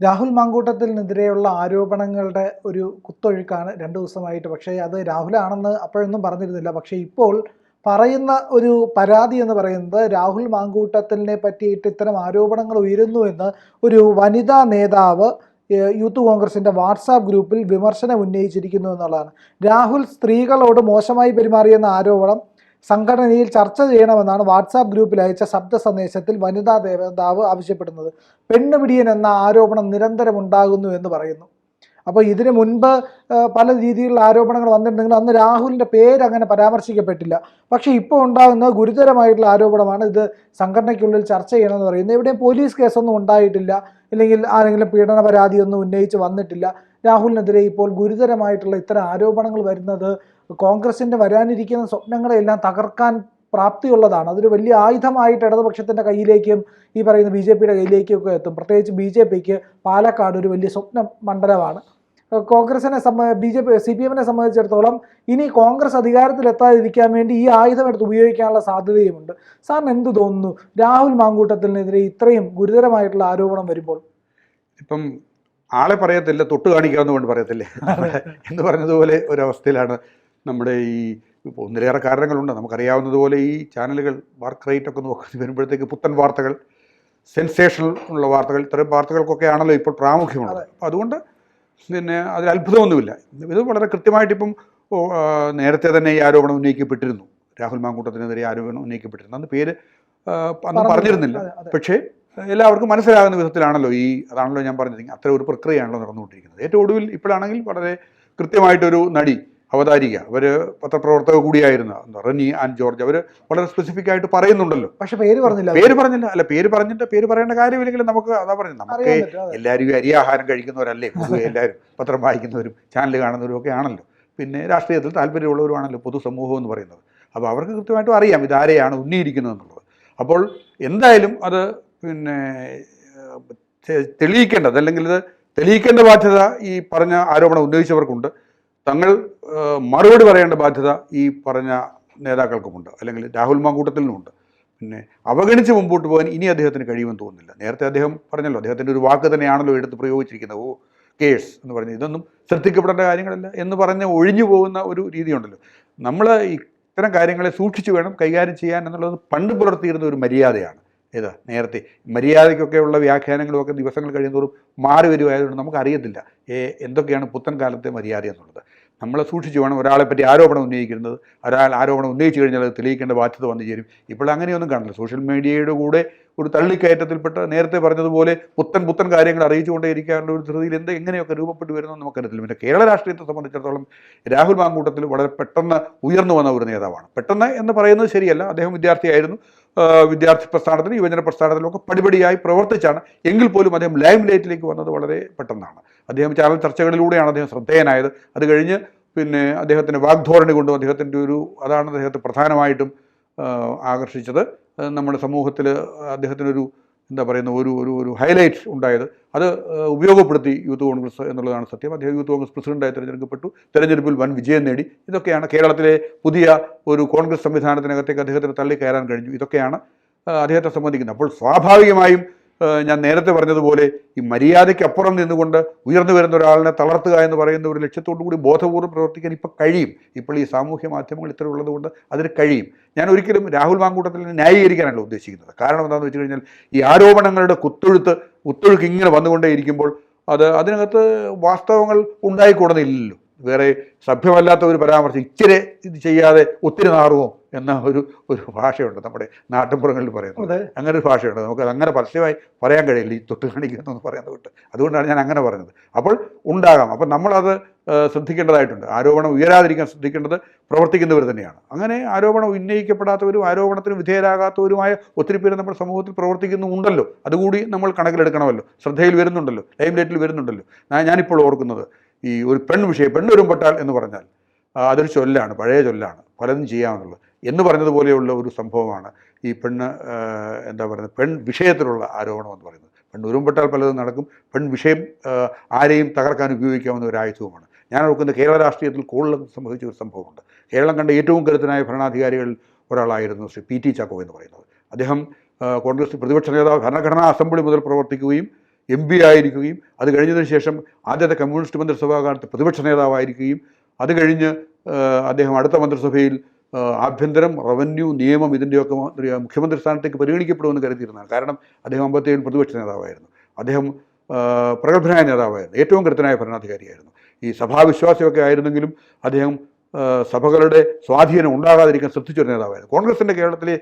രാഹുൽ മാങ്കൂട്ടത്തിനെതിരെയുള്ള ആരോപണങ്ങളുടെ ഒരു കുത്തൊഴുക്കാണ് രണ്ട് ദിവസമായിട്ട്. പക്ഷേ അത് രാഹുലാണെന്ന് അപ്പോഴൊന്നും പറഞ്ഞിരുന്നില്ല. പക്ഷേ ഇപ്പോൾ പറയുന്ന ഒരു പരാതി എന്ന് പറയുന്നത് രാഹുൽ മാങ്കൂട്ടത്തിനെ പറ്റിയിട്ട് ഇത്തരം ആരോപണങ്ങൾ ഉയരുന്നു എന്ന് ഒരു വനിതാ നേതാവ് യൂത്ത് കോൺഗ്രസിന്റെ വാട്സാപ്പ് ഗ്രൂപ്പിൽ വിമർശനം ഉന്നയിച്ചിരിക്കുന്നു എന്നുള്ളതാണ്. രാഹുൽ സ്ത്രീകളോട് മോശമായി പെരുമാറിയെന്ന ആരോപണം സംഘടനയിൽ ചർച്ച ചെയ്യണമെന്നാണ് വാട്സാപ്പ് ഗ്രൂപ്പിൽ അയച്ച ശബ്ദ സന്ദേശത്തിൽ വനിതാ നേതാവ് ആവശ്യപ്പെടുന്നത്. പെണ്ണുപിടിയൻ എന്ന ആരോപണം നിരന്തരം ഉണ്ടാകുന്നു എന്ന് പറയുന്നു. അപ്പോൾ ഇതിന് മുൻപ് പല രീതിയിലുള്ള ആരോപണങ്ങൾ വന്നിട്ടുണ്ടെങ്കിലും അന്ന് രാഹുലിന്റെ പേര് അങ്ങനെ പരാമർശിക്കപ്പെട്ടില്ല. പക്ഷേ ഇപ്പോൾ ഉണ്ടാകുന്ന ഗുരുതരമായിട്ടുള്ള ആരോപണമാണ് ഇത് സംഘടനയ്ക്കുള്ളിൽ ചർച്ച ചെയ്യണമെന്ന് പറയുന്നത്. എവിടെയും പോലീസ് കേസൊന്നും ഉണ്ടായിട്ടില്ല. ഇല്ലെങ്കിൽ ആരെങ്കിലും പീഡന പരാതിയൊന്നും ഉന്നയിച്ച് വന്നിട്ടില്ല. രാഹുലിനെതിരെ ഇപ്പോൾ ഗുരുതരമായിട്ടുള്ള ഇത്തരം ആരോപണങ്ങൾ വരുന്നത് കോൺഗ്രസിന്റെ വരാനിരിക്കുന്ന സ്വപ്നങ്ങളെല്ലാം തകർക്കാൻ പ്രാപ്തിയുള്ളതാണ്. അതൊരു വലിയ ആയുധമായിട്ട് ഇടതുപക്ഷത്തിന്റെ കയ്യിലേക്കും ഈ പറയുന്ന ബി ജെ പിയുടെ കയ്യിലേക്കും ഒക്കെ എത്തും. പ്രത്യേകിച്ച് ബി ജെ പിക്ക് പാലക്കാട് ഒരു വലിയ സ്വപ്ന മണ്ഡലമാണ്. കോൺഗ്രസിനെ സംബന്ധ B J P C P എമ്മിനെ സംബന്ധിച്ചിടത്തോളം ഇനി കോൺഗ്രസ് അധികാരത്തിലെത്താതിരിക്കാൻ വേണ്ടി ഈ ആയുധം എടുത്ത് ഉപയോഗിക്കാനുള്ള സാധ്യതയുമുണ്ട്. സാറിന് എന്ത് തോന്നുന്നു? രാഹുൽ മാങ്കൂട്ടത്തിനെതിരെ ഇത്രയും ഗുരുതരമായിട്ടുള്ള ആരോപണം വരുമ്പോൾ? ഇപ്പം ആളെ പറയത്തില്ല തൊട്ട് കാണിക്കാമെന്ന് കൊണ്ട് പറയത്തില്ലേ എന്ന് പറഞ്ഞതുപോലെ ഒരവസ്ഥയിലാണ്. നമ്മുടെ ഈ ഇപ്പോൾ ഒന്നിലേറെ കാരണങ്ങളുണ്ട്. നമുക്കറിയാവുന്നതുപോലെ ഈ ചാനലുകൾ വർക്ക് റേറ്റ് ഒക്കെ നോക്കി വരുമ്പോഴത്തേക്ക് പുത്തൻ വാർത്തകൾ സെൻസേഷണൽ ഉള്ള വാർത്തകൾ ഇത്തരം വാർത്തകൾക്കൊക്കെ ആണല്ലോ ഇപ്പോൾ പ്രാമുഖ്യമുള്ളത്. അപ്പോൾ അതുകൊണ്ട് പിന്നെ അതിൽ അത്ഭുതമൊന്നുമില്ല. ഇത് വളരെ കൃത്യമായിട്ട് ഇപ്പം ഓ, ആ, നേരത്തെ തന്നെ ഈ ആരോപണം ഉന്നയിക്കപ്പെട്ടിരുന്നു. രാഹുൽ മാങ്കൂട്ടത്തിനെതിരെ ആരോപണം ഉന്നയിക്കപ്പെട്ടിരുന്നു. അന്ന് പേര് അന്ന് പറഞ്ഞിരുന്നില്ല. പക്ഷേ എല്ലാവർക്കും മനസ്സിലാകുന്ന വിധത്തിലാണല്ലോ ഈ അതാണല്ലോ ഞാൻ പറഞ്ഞത്. അത്ര ഒരു പ്രക്രിയയാണല്ലോ നടന്നുകൊണ്ടിരിക്കുന്നത്. ഏറ്റവും ഒടുവിൽ ഇപ്പോഴാണെങ്കിൽ വളരെ കൃത്യമായിട്ടൊരു നടി അവതാരിക. അവർ പത്രപ്രവർത്തക കൂടിയായിരുന്നു റനി ആൻഡ് ജോർജ്. അവർ വളരെ സ്പെസിഫിക് ആയിട്ട് പറയുന്നുണ്ടല്ലോ. പക്ഷെ പേര് പറഞ്ഞില്ല. പേര് പറഞ്ഞില്ല. അല്ല പേര് പറഞ്ഞിട്ട് പേര് പറയേണ്ട കാര്യമില്ലെങ്കിലും നമുക്ക് അതാ പറഞ്ഞു നമുക്ക് എല്ലാവരും ഈ അരിയാഹാരം കഴിക്കുന്നവരല്ലേ? പൊതുവെ എല്ലാവരും പത്രം വായിക്കുന്നവരും ചാനൽ കാണുന്നവരും ഒക്കെ ആണല്ലോ. പിന്നെ രാഷ്ട്രീയത്തിൽ താല്പര്യമുള്ളവരുമാണല്ലോ പൊതുസമൂഹം എന്ന് പറയുന്നത്. അപ്പോൾ അവർക്ക് കൃത്യമായിട്ടും അറിയാം ഇതാരെയാണ് ഉന്നിയിരിക്കുന്നത് എന്നുള്ളത്. അപ്പോൾ എന്തായാലും അത് പിന്നെ തെളിയിക്കേണ്ടത് അല്ലെങ്കിൽ ഇത് തെളിയിക്കേണ്ട ബാധ്യത ഈ പറഞ്ഞ ആരോപണം ഉന്നയിച്ചവർക്കുണ്ട്. തങ്ങൾ മറുപടി പറയേണ്ട ബാധ്യത ഈ പറഞ്ഞ നേതാക്കൾക്കുമുണ്ട്. അല്ലെങ്കിൽ രാഹുൽ മാങ്കൂട്ടത്തിനുമുണ്ട്. പിന്നെ അവഗണിച്ച് മുമ്പോട്ട് പോകാൻ ഇനി അദ്ദേഹത്തിന് കഴിയുമെന്ന് തോന്നുന്നില്ല. നേരത്തെ അദ്ദേഹം പറഞ്ഞല്ലോ അദ്ദേഹത്തിന്റെ ഒരു വാക്ക് തന്നെയാണല്ലോ എടുത്ത് പ്രയോഗിച്ചിരിക്കുന്നത്. ഓ കേസ് എന്ന് പറഞ്ഞ് ഇതൊന്നും ശ്രദ്ധിക്കപ്പെടേണ്ട കാര്യങ്ങളല്ല എന്ന് പറഞ്ഞ് ഒഴിഞ്ഞു പോകുന്ന ഒരു രീതിയുണ്ടല്ലോ. നമ്മൾ ഇത്തരം കാര്യങ്ങളെ സൂക്ഷിച്ചു വേണം കൈകാര്യം ചെയ്യാൻ എന്നുള്ളത് പണ്ട് പുലർത്തിയിരുന്ന ഒരു മര്യാദയാണ്. ഏതാ? നേരത്തെ. മര്യാദയ്ക്കൊക്കെയുള്ള വ്യാഖ്യാനങ്ങളും ഒക്കെ ദിവസങ്ങൾ കഴിയുന്നതോറും മാറി വരുമായതുകൊണ്ട് നമുക്കറിയത്തില്ല. എന്തൊക്കെയാണ് പുത്തൻ കാലത്തെ മര്യാദ എന്നുള്ളത്. നമ്മളെ സൂക്ഷിച്ചു വേണം ഒരാളെ പറ്റി ആരോപണം ഉന്നയിക്കുന്നത്. ഒരാൾ ആരോപണം ഉന്നയിച്ചു കഴിഞ്ഞാൽ അത് തെളിയിക്കേണ്ട ബാധ്യത വന്നു ചേരും. ഇപ്പോൾ അങ്ങനെയൊന്നും കാണില്ല സോഷ്യൽ മീഡിയയുടെ കൂടെ ഒരു തള്ളിക്കയറ്റത്തിൽപ്പെട്ട നേരത്തെ പറഞ്ഞതുപോലെ പുത്തൻ പുത്തൻ കാര്യങ്ങൾ അറിയിച്ചുകൊണ്ടേ ഇരിക്കാനുള്ള ഒരു ധൃതിയിൽ എന്ത് എങ്ങനെയൊക്കെ രൂപപ്പെട്ടു വരുന്നതെന്ന് നമുക്കറിയത്തില്ല. പിന്നെ കേരള രാഷ്ട്രീയത്തെ സംബന്ധിച്ചിടത്തോളം രാഹുൽ മാങ്കൂട്ടത്തിൽ വളരെ പെട്ടെന്ന് ഉയർന്നു വന്ന ഒരു നേതാവാണ്. പെട്ടെന്ന് എന്ന് പറയുന്നത് ശരിയല്ല. അദ്ദേഹം വിദ്യാർത്ഥിയായിരുന്നു. വിദ്യാർത്ഥി പ്രസ്ഥാനത്തിലും യുവജന പ്രസ്ഥാനത്തിലും ഒക്കെ പടിപടിയായി പ്രവർത്തിച്ചാണ് എങ്കിൽ പോലും അദ്ദേഹം ലൈം ലൈറ്റിലേക്ക് വന്നത് വളരെ പെട്ടെന്നാണ്. അദ്ദേഹം ചാനൽ ചർച്ചകളിലൂടെയാണ് അദ്ദേഹം ശ്രദ്ധേയനായത്. അത് കഴിഞ്ഞ് പിന്നെ അദ്ദേഹത്തിന്റെ വാഗ്ധോരണി കൊണ്ടും അദ്ദേഹത്തിന്റെ ഒരു അതാണ് അദ്ദേഹത്തെ പ്രധാനമായിട്ടും ആകർഷിച്ചത്. നമ്മുടെ സമൂഹത്തിൽ അദ്ദേഹത്തിനൊരു എന്താ പറയുന്ന ഒരു ഒരു ഒരു ഹൈലൈറ്റ് ഉണ്ടായത്. അത് ഉപയോഗപ്പെടുത്തി യൂത്ത് കോൺഗ്രസ് എന്നുള്ളതാണ് സത്യം. അദ്ദേഹം യൂത്ത് കോൺഗ്രസ് പ്രസിഡന്റായി തിരഞ്ഞെടുക്കപ്പെട്ടു. തെരഞ്ഞെടുപ്പിൽ വൻ വിജയം നേടി. ഇതൊക്കെയാണ് കേരളത്തിലെ പുതിയ ഒരു കോൺഗ്രസ് സംവിധാനത്തിനകത്തേക്ക് അദ്ദേഹത്തിന് തള്ളിക്കയറാൻ കഴിഞ്ഞു. ഇതൊക്കെയാണ് അദ്ദേഹത്തെ സംബന്ധിക്കുന്നത്. അപ്പോൾ സ്വാഭാവികമായും ഞാൻ നേരത്തെ പറഞ്ഞതുപോലെ ഈ മര്യാദയ്ക്ക് അപ്പുറം നിന്നുകൊണ്ട് ഉയർന്നു വരുന്ന ഒരാളിനെ തളർത്തുക എന്ന് പറയുന്ന ഒരു ലക്ഷ്യത്തോടു കൂടി ബോധപൂർവം പ്രവർത്തിക്കാൻ ഇപ്പോൾ കഴിയും. ഇപ്പോൾ ഈ സാമൂഹ്യ മാധ്യമങ്ങൾ ഇത്ര ഉള്ളതുകൊണ്ട് അതിന് കഴിയും. ഞാൻ ഒരിക്കലും രാഹുൽ മാങ്കൂട്ടത്തിൽ ന്യായീകരിക്കാനല്ല ഉദ്ദേശിക്കുന്നത്. കാരണം എന്താണെന്ന് വെച്ച് കഴിഞ്ഞാൽ ഈ ആരോപണങ്ങളുടെ കുത്തൊഴുത്ത് കുത്തൊഴുക്ക് ഇങ്ങനെ വന്നുകൊണ്ടേയിരിക്കുമ്പോൾ അത് അതിനകത്ത് വാസ്തവങ്ങൾ ഉണ്ടായിക്കൂടുന്നില്ലല്ലോ. വേറെ സഭ്യമല്ലാത്ത ഒരു പരാമർശം ഇച്ചിരി ഇത് ചെയ്യാതെ ഒത്തിരി നാറുമോ? എന്ന ഒരു ഒരു ഭാഷയുണ്ട് നമ്മുടെ നാട്ടിൻപുറങ്ങളിൽ പറയുന്നത്. അങ്ങനെ ഒരു ഭാഷയുണ്ട്. നമുക്ക് അങ്ങനെ പരസ്യമായി പറയാൻ കഴിയില്ല. ഈ തൊട്ട് കാണിക്കുന്നതെന്ന് പറയുന്നത് വിട്ട് അതുകൊണ്ടാണ് ഞാൻ അങ്ങനെ പറഞ്ഞത്. അപ്പോൾ ഉണ്ടാകാം. അപ്പം നമ്മളത് ശ്രദ്ധിക്കേണ്ടതായിട്ടുണ്ട്. ആരോപണം ഉയരാതിരിക്കാൻ ശ്രദ്ധിക്കേണ്ടത് പ്രവർത്തിക്കുന്നവർ തന്നെയാണ്. അങ്ങനെ ആരോപണം ഉന്നയിക്കപ്പെടാത്തവരും ആരോപണത്തിന് വിധേയരാകാത്തവരുമായ ഒത്തിരി പേര് നമ്മുടെ സമൂഹത്തിൽ പ്രവർത്തിക്കുന്നുണ്ടല്ലോ അതുകൂടി നമ്മൾ കണക്കിലെടുക്കണമല്ലോ. ശ്രദ്ധയിൽ വരുന്നുണ്ടല്ലോ. ലൈം ലൈറ്റിൽ വരുന്നുണ്ടല്ലോ ഞാനിപ്പോൾ ഓർക്കുന്നത് ഈ ഒരു പെൺ വിഷയം പെണ്ണൊരുമ്പെട്ടാൽ എന്ന് പറഞ്ഞാൽ അതൊരു ചൊല്ലാണ് പഴയ ചൊല്ലാണ്. പലതും ചെയ്യാമെന്നുള്ളത്. എന്ന് പറഞ്ഞതുപോലെയുള്ള ഒരു സംഭവമാണ് ഈ പെണ്ണ് എന്താ പറയുന്നത് പെൺ വിഷയത്തിലുള്ള ആരോപണം എന്ന് പറയുന്നത്. പെണ്ണ് ഉരുമ്പെട്ടാൽ പലതും നടക്കും. പെൺ വിഷയം ആരെയും തകർക്കാൻ ഉപയോഗിക്കാവുന്ന ഒരു ആയുധവുമാണ്. ഞാൻ ഓർക്കുന്നത് കേരള രാഷ്ട്രീയത്തിൽ കൂടുതലും സംഭവിച്ച ഒരു സംഭവമുണ്ട്. കേരളം കണ്ട ഏറ്റവും കരുത്തനായ ഭരണാധികാരികളിൽ ഒരാളായിരുന്നു ശ്രീ പി ടി ചാക്കോ എന്ന് പറയുന്നത്. അദ്ദേഹം കോൺഗ്രസ് പ്രതിപക്ഷ നേതാവ് ഭരണഘടനാ അസംബ്ലി മുതൽ പ്രവർത്തിക്കുകയും എം പി ആയിരിക്കുകയും അത് കഴിഞ്ഞതിന് ശേഷം ആദ്യത്തെ കമ്മ്യൂണിസ്റ്റ് മന്ത്രിസഭാ കാലത്ത് പ്രതിപക്ഷ നേതാവായിരിക്കുകയും അത് കഴിഞ്ഞ് അദ്ദേഹം അടുത്ത മന്ത്രിസഭയിൽ ആഭ്യന്തരം റവന്യൂ നിയമം ഇതിന്റെയൊക്കെ മന്ത്രി മുഖ്യമന്ത്രി സ്ഥാനത്തേക്ക് പരിഗണിക്കപ്പെടുമെന്ന് കരുതിയിരുന്നതാണ് കാരണം അദ്ദേഹം അമ്പത്തേഴിൽ പ്രതിപക്ഷ നേതാവായിരുന്നു. അദ്ദേഹം പ്രഗത്ഭനായ നേതാവായിരുന്നു. ഏറ്റവും കൃത്യനായ ഭരണാധികാരിയായിരുന്നു. ഈ സഭാവിശ്വാസിയൊക്കെ ആയിരുന്നെങ്കിലും അദ്ദേഹം സഭകളുടെ സ്വാധീനം ഉണ്ടാകാതിരിക്കാൻ ശ്രദ്ധിച്ചൊരു നേതാവായിരുന്നു. കോൺഗ്രസിന്റെ കേരളത്തിലെ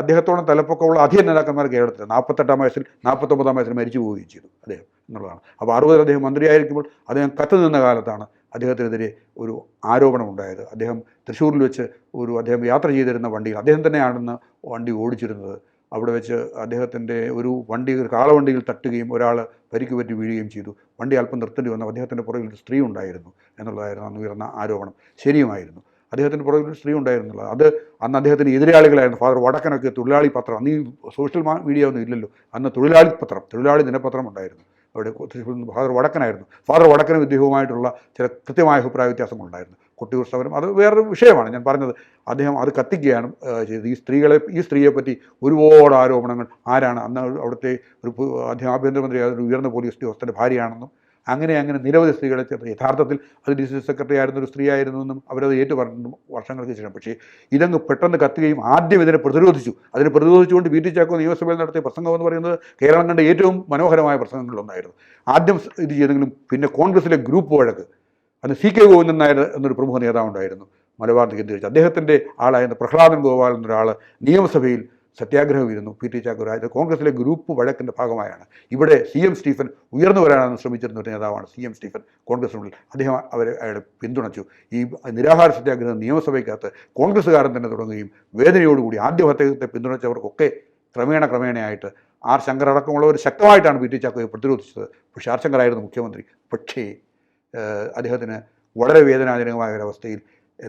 അദ്ദേഹത്തോളം തലപ്പൊക്കമുള്ള അധിക നേതാക്കന്മാർ കേരളത്തിൽ നാൽപ്പത്തെട്ടാം വയസ്സിൽ നാൽപ്പത്തൊമ്പതാം വയസ്സിൽ മരിച്ചു പോവുകയും ചെയ്തു അദ്ദേഹം എന്നുള്ളതാണ്. അപ്പോൾ അറുപതിൽ അദ്ദേഹം മന്ത്രിയായിരിക്കുമ്പോൾ അദ്ദേഹം കത്ത് നിന്ന കാലത്താണ് അദ്ദേഹത്തിനെതിരെ ഒരു ആരോപണം ഉണ്ടായത് അദ്ദേഹം തൃശ്ശൂരിൽ വെച്ച് ഒരു അദ്ദേഹം യാത്ര ചെയ്തിരുന്ന വണ്ടിയിൽ അദ്ദേഹം തന്നെയാണെന്ന് വണ്ടി ഓടിച്ചിരുന്നത്. അവിടെ വെച്ച് അദ്ദേഹത്തിന്റെ ഒരു വണ്ടി ഒരു കാളവണ്ടിയിൽ തട്ടുകയും ഒരാൾ പരിക്ക് പറ്റി വീഴുകയും ചെയ്തു. വണ്ടി അല്പം നിർത്തേണ്ടി വന്നു അദ്ദേഹത്തിന്റെ പുറകിൽ ഒരു സ്ത്രീ ഉണ്ടായിരുന്നു എന്നുള്ളതായിരുന്നു അന്ന് ഉയർന്ന ആരോപണം. ശരിയുമായിരുന്നു. അദ്ദേഹത്തിന്റെ പുറകിൽ ഒരു സ്ത്രീ ഉണ്ടായിരുന്നുള്ളത് അത് അന്ന് അദ്ദേഹത്തിന് എതിരാളികളായിരുന്നു. ഫാദർ വടക്കനൊക്കെ തൊഴിലാളി പത്രം. അന്ന് ഈ സോഷ്യൽ മീഡിയ ഒന്നും ഇല്ലല്ലോ. അന്ന് തൊഴിലാളി പത്രം തൊഴിലാളി ദിനപത്രം ഉണ്ടായിരുന്നു. അവിടെ ഫാദർ വടക്കനായിരുന്നു. ഫാദർ വടക്കനും ഇദ്ദേഹവുമായിട്ടുള്ള ചില കൃത്യമായ അഭിപ്രായ വ്യത്യാസങ്ങളുണ്ടായിരുന്നു. കൊട്ടിയൂർ സമരം അത് വേറൊരു വിഷയമാണ്. ഞാൻ പറഞ്ഞത് അദ്ദേഹം അത് കത്തിക്കുകയാണ് ചെയ്തത്. ഈ സ്ത്രീകളെ ഈ സ്ത്രീയെപ്പറ്റി ഒരുപാട് ആരോപണങ്ങൾ. ആരാണ്? അന്ന് അവിടുത്തെ ഒരു അദ്ദേഹം ആഭ്യന്തരമന്ത്രി ഉയർന്ന പോലീസ് ഉദ്യോഗസ്ഥന്റെ ഭാര്യയാണെന്നും അങ്ങനെ അങ്ങനെ നിരവധി സ്ത്രീകളെ യഥാർത്ഥത്തിൽ അത് ഡി സി സെക്രട്ടറി ആയിരുന്ന ഒരു സ്ത്രീ ആയിരുന്നു എന്നും അവരത് ഏറ്റു പറഞ്ഞു വർഷങ്ങൾക്ക് ശേഷം. പക്ഷേ ഇതങ്ങ് പെട്ടെന്ന് കത്തുകയും ആദ്യം ഇതിനെ പ്രതിരോധിച്ചു. അതിനെ പ്രതിരോധിച്ചുകൊണ്ട് വി ടി ചാക്കോ നിയമസഭയിൽ നടത്തിയ പ്രസംഗം എന്ന് പറയുന്നത് കേരളം കണ്ട ഏറ്റവും മനോഹരമായ പ്രസംഗങ്ങളിലൊന്നായിരുന്നു. ആദ്യം ഇത് ചെയ്തെങ്കിലും പിന്നെ കോൺഗ്രസിലെ ഗ്രൂപ്പ് വഴക്ക്. അന്ന് സി കെ ഗോവിന്ദൻ നായർ എന്നൊരു പ്രമുഖ നേതാവുണ്ടായിരുന്നു. മലബാർ കേന്ദ്രീകരിച്ച് അദ്ദേഹത്തിന്റെ ആളായിരുന്ന പ്രഹ്ലാദൻ ഗോപാൽ എന്നൊരാൾ നിയമസഭയിൽ സത്യാഗ്രഹം ഇരുന്നു പി ടി അതായത് കോൺഗ്രസിലെ ഗ്രൂപ്പ് വഴക്കിന്റെ ഭാഗമായാണ്. ഇവിടെ സി എം സ്റ്റീഫൻ ഉയർന്നു വരാനാണ് ശ്രമിച്ചിരുന്ന ഒരു നേതാവാണ് സി എം സ്റ്റീഫൻ കോൺഗ്രസിനുള്ളിൽ. അദ്ദേഹം അവരെ അയാളെ പിന്തുണച്ചു. ഈ നിരാഹാര സത്യാഗ്രഹം നിയമസഭയ്ക്കകത്ത് കോൺഗ്രസ്സുകാരൻ തന്നെ തുടങ്ങുകയും വേദനയോടുകൂടി ആദ്യം അദ്ദേഹത്തെ പിന്തുണച്ചവർക്കൊക്കെ ക്രമേണ ക്രമേണയായിട്ട് ആർ ശങ്കർ അടക്കമുള്ളവർ ശക്തമായിട്ടാണ് പി ടി ചാക്കോയെ പ്രതിരോധിച്ചത്. പക്ഷേ ആർ ശങ്കർ ആയിരുന്നു മുഖ്യമന്ത്രി. പക്ഷേ അദ്ദേഹത്തിന് വളരെ വേദനാജനകമായ ഒരവസ്ഥയിൽ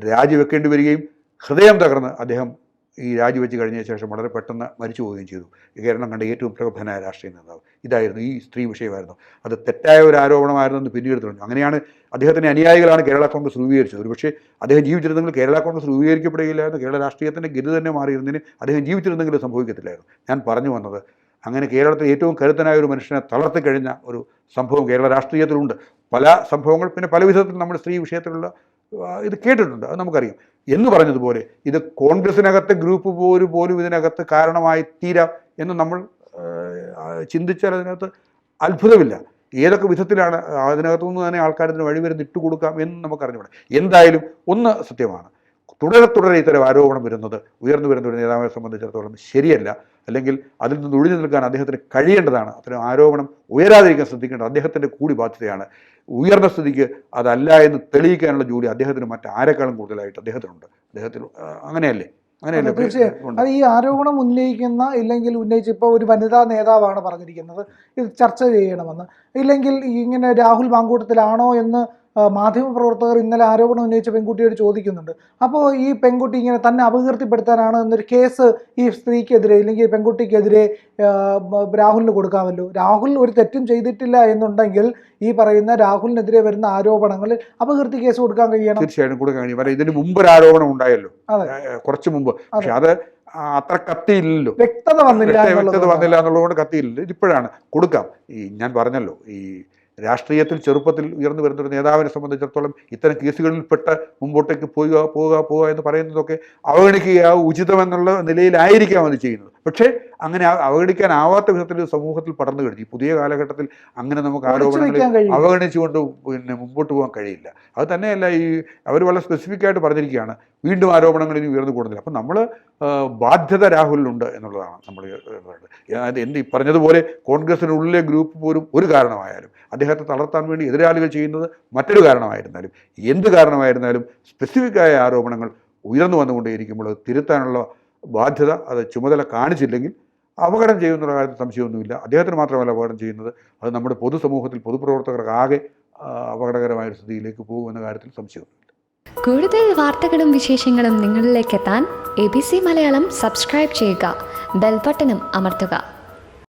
രാജിവെക്കേണ്ടി വരികയും ഹൃദയം തകർന്ന് അദ്ദേഹം ഈ രാജിവെച്ച് കഴിഞ്ഞ ശേഷം വളരെ പെട്ടെന്ന് മരിച്ചു പോവുകയും ചെയ്തു. കേരളം കണ്ട ഏറ്റവും പ്രഗത്ഭനായ രാഷ്ട്രീയ നേതാവ്. ഇതായിരുന്നു ഈ സ്ത്രീ വിഷയമായിരുന്നു. അത് തെറ്റായ ഒരു ആരോപണമായിരുന്നു എന്ന് പിന്നീട് തെളിഞ്ഞു അങ്ങനെയാണ് അദ്ദേഹത്തിന്റെ അനുയായികളാണ് കേരള കോൺഗ്രസ് രൂപീകരിച്ചത്. ഒരുപക്ഷേ അദ്ദേഹം ജീവിച്ചിരുന്നെങ്കിൽ കേരള കോൺഗ്രസ് രൂപീകരിക്കപ്പെടുകയില്ലായിരുന്നു കേരള രാഷ്ട്രീയത്തിന്റെ ഗതി തന്നെ മാറിയിരുന്നതിന് അദ്ദേഹം ജീവിച്ചിരുന്നെങ്കിൽ സംഭവിക്കത്തില്ലായിരുന്നു. ഞാൻ പറഞ്ഞു വന്നത് അങ്ങനെ കേരളത്തിൽ ഏറ്റവും കരുത്തനായ ഒരു മനുഷ്യനെ തളർത്തി കഴിഞ്ഞ ഒരു സംഭവം കേരള രാഷ്ട്രീയത്തിലുണ്ട്. പല സംഭവങ്ങൾ പിന്നെ പല വിധത്തിൽ നമ്മുടെ സ്ത്രീ വിഷയത്തിലുള്ള ഇത് കേട്ടിട്ടുണ്ട് അത് നമുക്കറിയാം. എന്ന് പറഞ്ഞതുപോലെ ഇത് കോൺഗ്രസിനകത്തെ ഗ്രൂപ്പ് പോലും പോലും ഇതിനകത്ത് കാരണമായി തീരാം എന്ന് നമ്മൾ ചിന്തിച്ചാൽ അതിനകത്ത് അത്ഭുതമില്ല. ഏതൊക്കെ വിധത്തിലാണ് അതിനകത്തുനിന്ന് തന്നെ ആൾക്കാരിന് വഴിവരുന്ന് ഇട്ടുകൊടുക്കാം എന്ന് നമുക്കറിഞ്ഞൂടെ എന്തായാലും ഒന്ന് സത്യമാണ് തുടരെ തുടരെ ഇത്തരം ആരോപണം വരുന്നത് ഉയർന്നു വരുന്ന ഒരു നേതാവിനെ സംബന്ധിച്ചിടത്തോളം ശരിയല്ല. അല്ലെങ്കിൽ അതിൽ നിന്ന് ഒഴിഞ്ഞു നിൽക്കാൻ അദ്ദേഹത്തിന് കഴിയേണ്ടതാണ്. അത്തരം ആരോപണം ഉയരാതിരിക്കാൻ ശ്രദ്ധിക്കേണ്ടത് അദ്ദേഹത്തിന്റെ കൂടി ബാധ്യതയാണ്. ഉയർന്ന സ്ഥിതിക്ക് അതല്ല എന്ന് തെളിയിക്കാനുള്ള ജോലി അദ്ദേഹത്തിന് മറ്റാരെക്കാളും കൂടുതലായിട്ട് അദ്ദേഹത്തിനുണ്ട്. അദ്ദേഹത്തിന് അങ്ങനെയല്ലേ? തീർച്ചയായും. അത് ഈ ആരോപണം ഉന്നയിക്കുന്ന ഇല്ലെങ്കിൽ ഉന്നയിച്ച് ഇപ്പോൾ ഒരു വനിതാ നേതാവാണ് പറഞ്ഞിരിക്കുന്നത്. ഇത് ചർച്ച ചെയ്യണമെന്ന്. ഇല്ലെങ്കിൽ ഇങ്ങനെ രാഹുൽ മാങ്കൂട്ടത്തിലാണോ എന്ന് മാധ്യമപ്രവർത്തകർ ഇന്നലെ ആരോപണം ഉന്നയിച്ച പെൺകുട്ടിയോട് ചോദിക്കുന്നുണ്ട്. അപ്പോൾ ഈ പെൺകുട്ടി ഇങ്ങനെ തന്നെ അപകീർത്തിപ്പെടുത്താനാണ് എന്നൊരു കേസ് ഈ സ്ത്രീക്കെതിരെ ഇല്ലെങ്കിൽ പെൺകുട്ടിക്കെതിരെ രാഹുലിന് കൊടുക്കാമല്ലോ. രാഹുൽ ഒരു തെറ്റും ചെയ്തിട്ടില്ല എന്നുണ്ടെങ്കിൽ ഈ പറയുന്ന രാഹുലിനെതിരെ വരുന്ന ആരോപണങ്ങളിൽ അപകീർത്തി കേസ് കൊടുക്കാൻ കഴിയണം. തീർച്ചയായിട്ടും കൊടുക്കാൻ കഴിയും. ഇതിന് മുമ്പ് ഒരു ആരോപണം ഉണ്ടായല്ലോ. അതെ. കുറച്ച് മുമ്പ്. പക്ഷെ അത് അത്ര കത്തിയില്ലല്ലോ. വ്യക്തത വന്നില്ല വ്യക്ത- വ്യക്തത വന്നില്ല എന്നുള്ളതുകൊണ്ട് കത്തിയില്ല. ഇതിപ്പോഴാണ് കൊടുക്കാം. ഈ ഞാൻ പറഞ്ഞല്ലോ ഈ രാഷ്ട്രീയത്തിൽ ചെറുപ്പത്തിൽ ഉയർന്നു വരുന്ന ഒരു നേതാവിനെ സംബന്ധിച്ചിടത്തോളം ഇത്തരം കേസുകളിൽപ്പെട്ട് മുമ്പോട്ടേക്ക് പോവുക പോവുക പോവുക എന്ന് പറയുന്നതൊക്കെ അവഗണിക്കുക ഉചിതമെന്നുള്ള നിലയിലായിരിക്കാം അത് ചെയ്യുന്നത്. പക്ഷേ അങ്ങനെ അവഗണിക്കാനാവാത്ത വിധത്തിൽ സമൂഹത്തിൽ പടർന്നു കഴിഞ്ഞു. പുതിയ കാലഘട്ടത്തിൽ അങ്ങനെ നമുക്ക് ആരോപണങ്ങൾ അവഗണിച്ചുകൊണ്ട് പിന്നെ മുമ്പോട്ട് പോകാൻ കഴിയില്ല. അത് തന്നെയല്ല ഈ അവർ വളരെ സ്പെസിഫിക് ആയിട്ട് പറഞ്ഞിരിക്കുകയാണ് വീണ്ടും ആരോപണങ്ങൾ ഇനി ഉയർന്നു കൂടുന്നില്ല. അപ്പം നമ്മൾ ബാധ്യത രാഹുലിനുണ്ട് എന്നുള്ളതാണ് നമ്മൾ അത് എന്ത് ഈ പറഞ്ഞതുപോലെ കോൺഗ്രസിനുള്ളിലെ ഗ്രൂപ്പ് പോലും ഒരു കാരണമായാലും അദ്ദേഹത്തെ തളർത്താൻ വേണ്ടി എതിരാളികൾ ചെയ്യുന്നത് മറ്റൊരു കാരണമായിരുന്നാലും എന്ത് കാരണമായിരുന്നാലും സ്പെസിഫിക്കായ ആരോപണങ്ങൾ ഉയർന്നു വന്നുകൊണ്ടേയിരിക്കുമ്പോൾ തിരുത്താനുള്ള ബാധ്യത അത് ചുമതല കാണിച്ചില്ലെങ്കിൽ അപകടം ചെയ്യുന്നുള്ള കാര്യത്തിൽ സംശയമൊന്നുമില്ല. അദ്ദേഹത്തിന് മാത്രമല്ല അപകടം ചെയ്യുന്നത്. അത് നമ്മുടെ പൊതുസമൂഹത്തിൽ പൊതുപ്രവർത്തകർക്ക് ആകെ അപകടകരമായ ഒരു സ്ഥിതിയിലേക്ക് പോകുമെന്ന കാര്യത്തിൽ സംശയമൊന്നുമില്ല. കൂടുതൽ വാർത്തകളും വിശേഷങ്ങളും നിങ്ങളിലേക്ക് എത്താൻ A B C Malayalam subscribe ചെയ്യുക. ബെൽബട്ടനും അമർത്തുക.